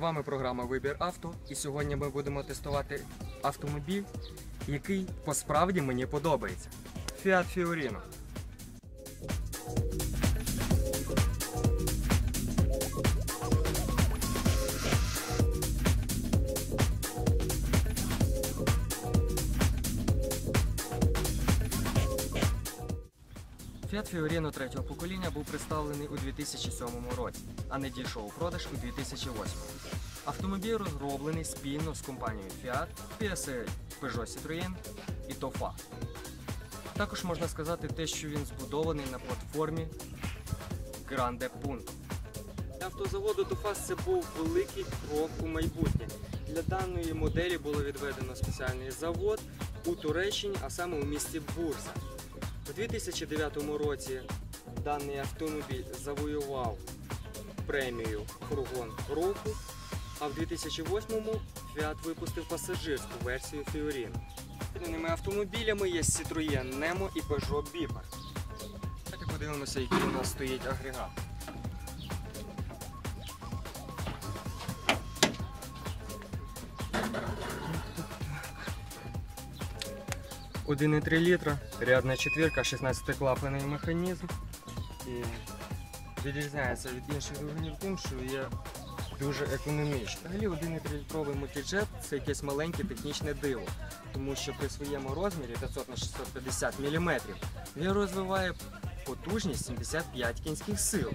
вами програма Вибір авто. І сьогодні ми будемо тестувати автомобіль, який по справді мені подобається. Fiat Fiorino. Fiat Fiorino третього покоління був представлений у 2007 році, а не дійшов у продаж у 2008. Автомобіль розроблений спільно з компанією Fiat, PSA Peugeot Citroën і TOFA. Також можна сказати те, що він збудований на платформі Grande Punto. Для автозаводу TOFA це був великий крок у майбутнє. Для даної моделі було відведено спеціальний завод у Туреччині, а саме у місті Бурса. У 2009 році даний автомобіль завоював премію Фургон року, а в 2008-му Fiat випустив пасажирську версію Fiorino. Відданими автомобілями є Citroën Nemo і Peugeot Bibar. Давайте подивимося, який у нас стоїть агрегат. Один і 3 літра, рядна четвірка, 16-клапаний механізм. І відрізняється від інших двигунів тим, що є дуже економічний. Взагалі 1,3 літровий мультиджет це якесь маленьке технічне диво, тому що при своєму розмірі 500 на 650 мм він розвиває потужність 75 кінських сил.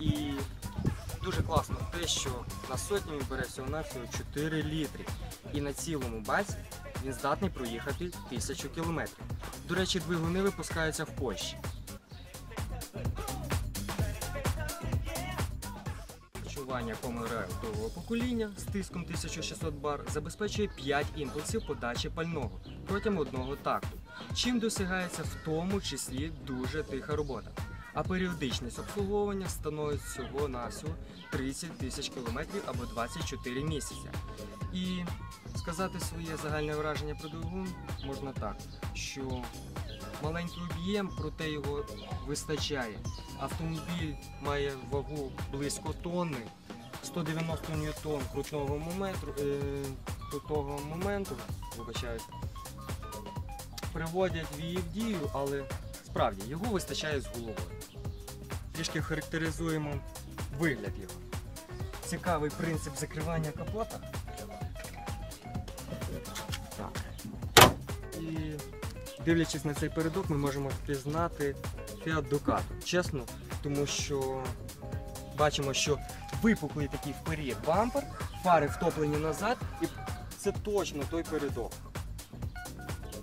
І дуже класно те, що на сотню він бере всього навсього 4 літри. І на цілому баці він здатний проїхати 1000 кілометрів. До речі, двигуни випускаються в Польщі. Чування комери другого покоління з тиском 1600 бар забезпечує 5 імпульсів подачі пального протягом одного такту, чим досягається в тому числі дуже тиха робота. А періодичність обслуговування становить всього навсього 30 тисяч кілометрів або 24 місяці. І сказати своє загальне враження про двигун можна так, що маленький об'єм, проте його вистачає. Автомобіль має вагу близько тонни, 190 ньютон крутного моменту, е, крутого моменту, вибачаюсь, приводять її в дію, але справді його вистачає з головою. Трішки характеризуємо вигляд його. Цікавий принцип закривання капота. Так. І дивлячись на цей передок, ми можемо впізнати Fiat Ducato. Чесно, тому що бачимо, що випуклий такий вперед бампер, фари втоплені назад, і це точно той передок.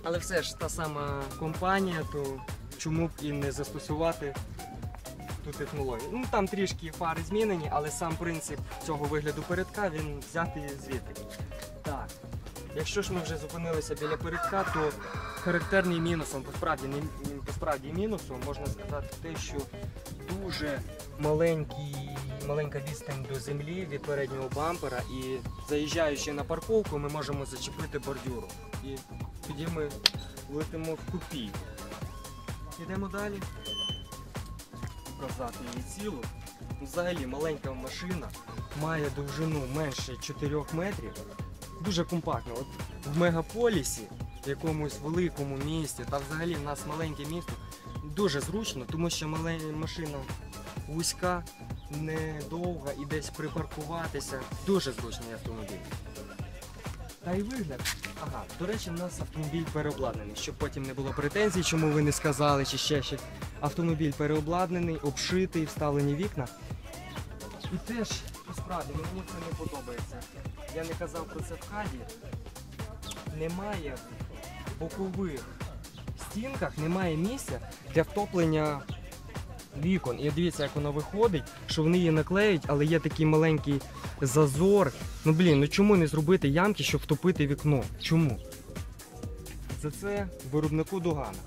Але все ж та сама компанія, то чому б і не застосувати ту технологію. Ну там трішки фари змінені, але сам принцип цього вигляду передка він взятий звідти. Так. Якщо ж ми вже зупинилися біля передка, то характерний мінусом, посправді, посправді мінусом можна сказати те, що дуже маленький, маленька відстань до землі від переднього бампера і заїжджаючи на парковку, ми можемо зачепити бордюру. І тоді ми летимо в купі. Йдемо далі. Показати її цілу. Взагалі маленька машина має довжину менше 4 метрів. Дуже компактно. От в мегаполісі, в якомусь великому місті, та взагалі в нас маленьке місто, дуже зручно, тому що машина вузька, недовга і десь припаркуватися. Дуже зручний автомобіль. Та й вигляд. Ага, до речі, в нас автомобіль переобладнаний, щоб потім не було претензій, чому ви не сказали, чи ще щось. Автомобіль переобладнаний, обшитий, вставлені вікна. І теж, насправді, мені це не подобається. Я не казав про це в хаді. Немає бокових стінках, немає місця для втоплення вікон. І дивіться, як воно виходить, що вони її наклеють, але є такий маленький зазор. Ну блін, ну чому не зробити ямки, щоб втопити вікно? Чому? За це виробнику догана.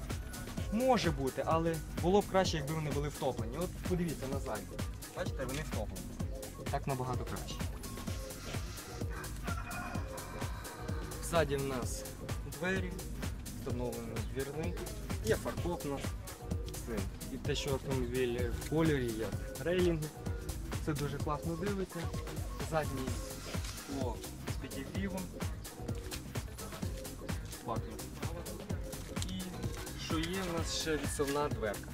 Може бути, але було б краще, якби вони були втоплені. От подивіться на ззаді. Бачите, вони втоплені. Так набагато краще. Ззаді в нас двері, встановлені двірники, є фаркоп у нас. І те, що автомобіль в кольорі, як рейлінги. Це дуже класно дивиться. Задній скло з підігрівом. Пахне. І що є в нас ще відсувна дверка.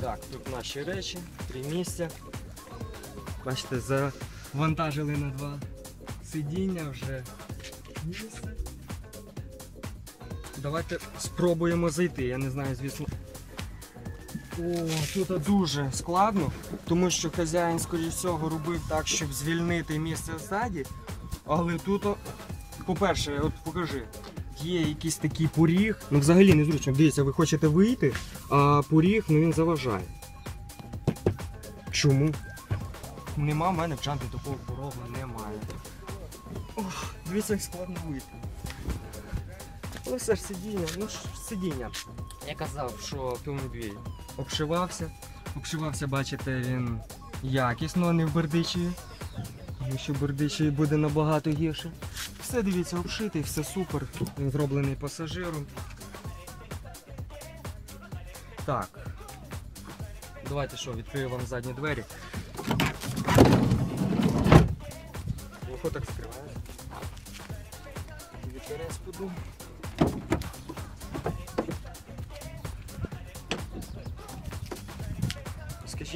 Так, тут наші речі, три місця. Бачите, завантажили на два сидіння вже місце. Давайте спробуємо зайти. Я не знаю, звісно. О, тут дуже складно, тому що хазяїн, скоріш всього, робив так, щоб звільнити місце ззаді. Але тут, по-перше, от покажи, є якийсь такий поріг. Ну взагалі незручно. Дивіться, ви хочете вийти, а поріг ну, він заважає. Чому? Нема в мене в джампі такого порогу немає. Ох, дивіться, як складно вийти. Але все ж сидіння, ну ж сидіння. Я казав, що автомобіль обшивався. Обшивався, бачите, він якісно, а не в Бердичеві. Тому що в Бердичеві буде набагато гірше. Все дивіться, обшитий, все супер. Він зроблений пасажиром. Так. Давайте що, відкрию вам задні двері. Лохо так скривається. Вітерець подув.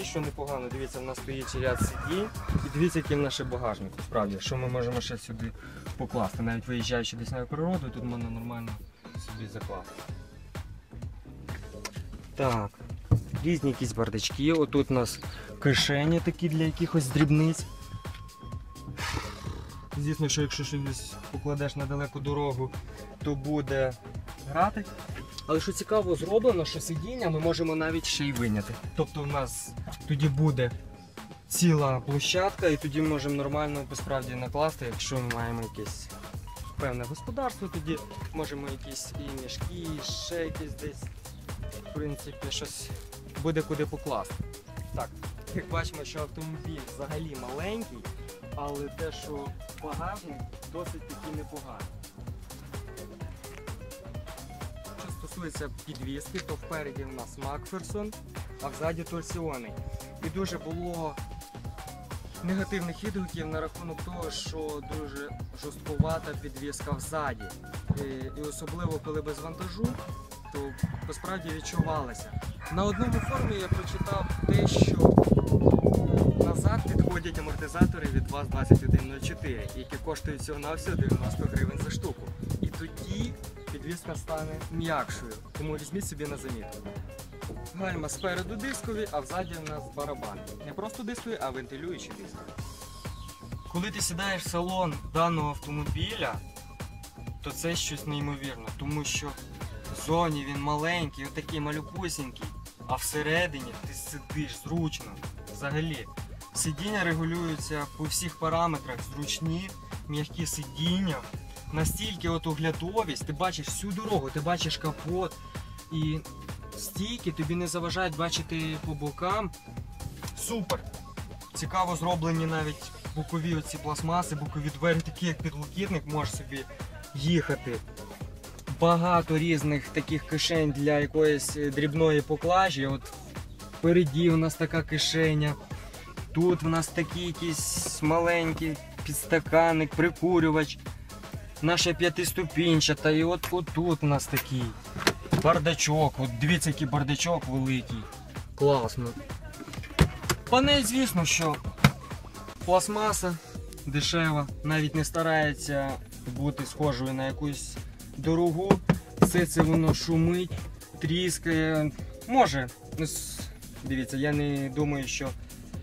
Скажіть, що непогано, дивіться, в нас стоїть ряд сидінь і дивіться, який наш багажник. Справді, що ми можемо ще сюди покласти. Навіть виїжджаючи десь на природу, тут можна нормально собі закласти. Так, різні якісь бардачки. Отут у нас кишені такі для якихось дрібниць. Звісно, що якщо щось покладеш на далеку дорогу, то буде грати. Але що цікаво, зроблено, що сидіння ми можемо навіть ще й виняти. Тобто в нас тоді буде ціла площадка, і тоді можемо нормально посправді накласти, якщо ми маємо якесь певне господарство, тоді можемо якісь і мішки, і ще якісь десь, в принципі, щось буде куди покласти. Так, як бачимо, що автомобіль взагалі маленький, але те, що багажник досить таки непоганий. Що стосується підвіски, то впереді в нас Макферсон, а взаді торсіони. І дуже було негативних відгуків на рахунок того, що дуже жорсткувата підвіска взаді. І, і особливо коли без вантажу, то посправді відчувалося. На одному форумі я прочитав те, що назад підходять амортизатори від ВАЗ 2104, які коштують всього на всього 90 гривень за штуку. І тоді підвіска стане м'якшою, тому візьміть собі на замітку. Гальма спереду дискові, а взаді в нас барабан. Не просто дискові, а вентилюючі дискові. Коли ти сідаєш в салон даного автомобіля, то це щось неймовірне, тому що в зоні він маленький, отакий малюпусінький, а всередині ти сидиш зручно. Взагалі, сидіння регулюються по всіх параметрах, зручні, м'які сидіння. Настільки от оглядовість, ти бачиш всю дорогу, ти бачиш капот і стійки тобі не заважають бачити по бокам. Супер! Цікаво зроблені навіть бокові оці пластмаси, бокові двері, такі як підлокітник, можеш собі їхати. Багато різних таких кишень для якоїсь дрібної поклажі. От впереді у нас така кишеня. Тут в нас такий якийсь маленький підстаканник, прикурювач. Наша п'ятиступінчата. І от тут у нас такий бардачок. От дивіться, який бардачок великий. Класно. Панель, звісно, що пластмаса дешева, навіть не старається бути схожою на якусь дорогу. Все це воно шумить, тріскає. Може, ну, дивіться, я не думаю, що.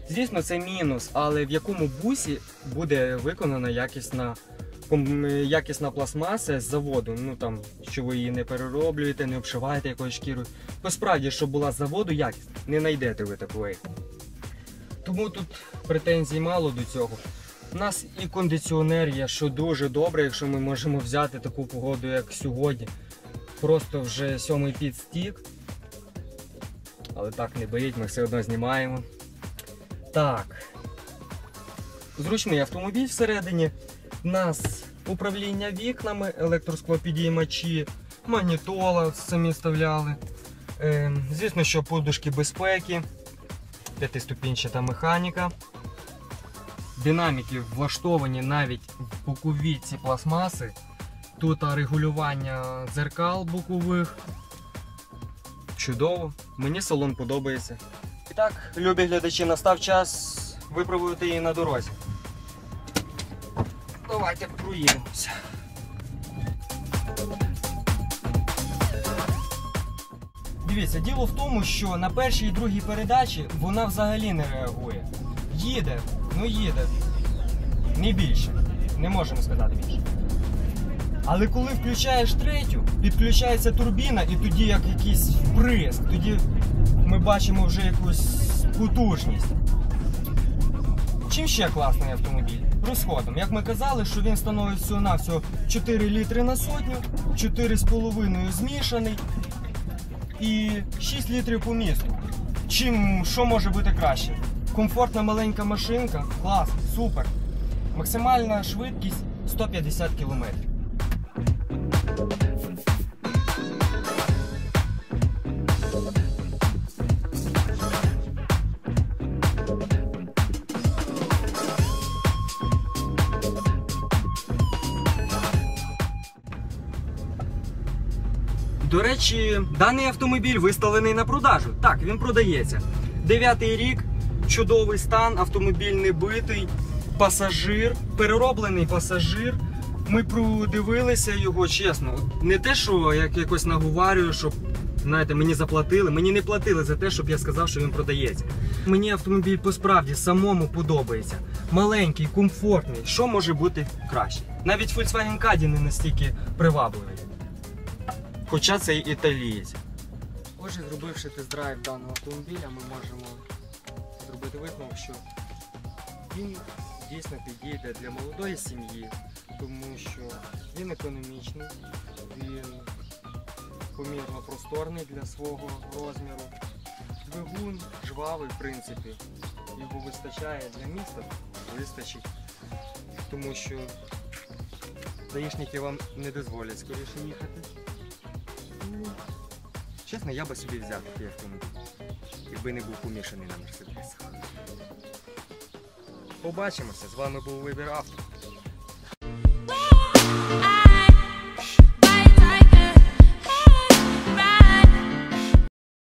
Звісно, це мінус, але в якому бусі буде виконана якісна, якісна пластмаса з заводу. Ну там, що ви її не перероблюєте, не обшиваєте якоюсь шкірою. Посправді, щоб була з заводу якісна, не знайдете ви такої. Тому тут претензій мало до цього. У нас і кондиціонер є, що дуже добре, якщо ми можемо взяти таку погоду, як сьогодні. Просто вже сьомий підстік. Але так не беріть, ми все одно знімаємо. Так. Зручний автомобіль всередині. У нас управління вікнами, електросклопідіймачі, магнітола самі вставляли. Ем, звісно, що подушки безпеки, п'ятиступінчата механіка. Динаміки влаштовані навіть в бокові ці пластмаси. Тут регулювання дзеркал бокових. Чудово, мені салон подобається. І так, любі глядачі, настав час випробувати її на дорозі. Давайте проїдемося. Дивіться, діло в тому, що на першій і другій передачі вона взагалі не реагує. Їде, ну їде. Не більше. Не можемо сказати більше. Але коли включаєш третю, підключається турбіна і тоді як якийсь вприск, тоді ми бачимо вже якусь потужність. Чим ще класний автомобіль? Розходом. Як ми казали, що він становить всього-навсього 4 літри на сотню, 4,5 змішаний і 6 літрів по місту. Чим що може бути краще? Комфортна маленька машинка, клас, супер. Максимальна швидкість 150 км. До речі, даний автомобіль виставлений на продажу. Так, він продається. Дев'ятий рік, чудовий стан, автомобіль не битий, пасажир, перероблений пасажир. Ми продивилися його чесно. Не те, що як якось наговарюю, щоб знаєте, мені заплатили. Мені не платили за те, щоб я сказав, що він продається. Мені автомобіль по справді самому подобається. Маленький, комфортний. Що може бути краще? Навіть Volkswagen Caddy не настільки привабливий. Хоча це італієць. Отже, зробивши тест-драйв даного автомобіля, ми можемо зробити висновок, що він дійсно підійде для молодої сім'ї, тому що він економічний, він помірно просторний для свого розміру. Двигун жвавий, в принципі, його вистачає для міста, вистачить, тому що даїшники вам не дозволять скоріше їхати. Чесно, я би собі взяв такий автомобіль, якби не був помішаний на мерседесах. Побачимося. З вами був Вибір Авто.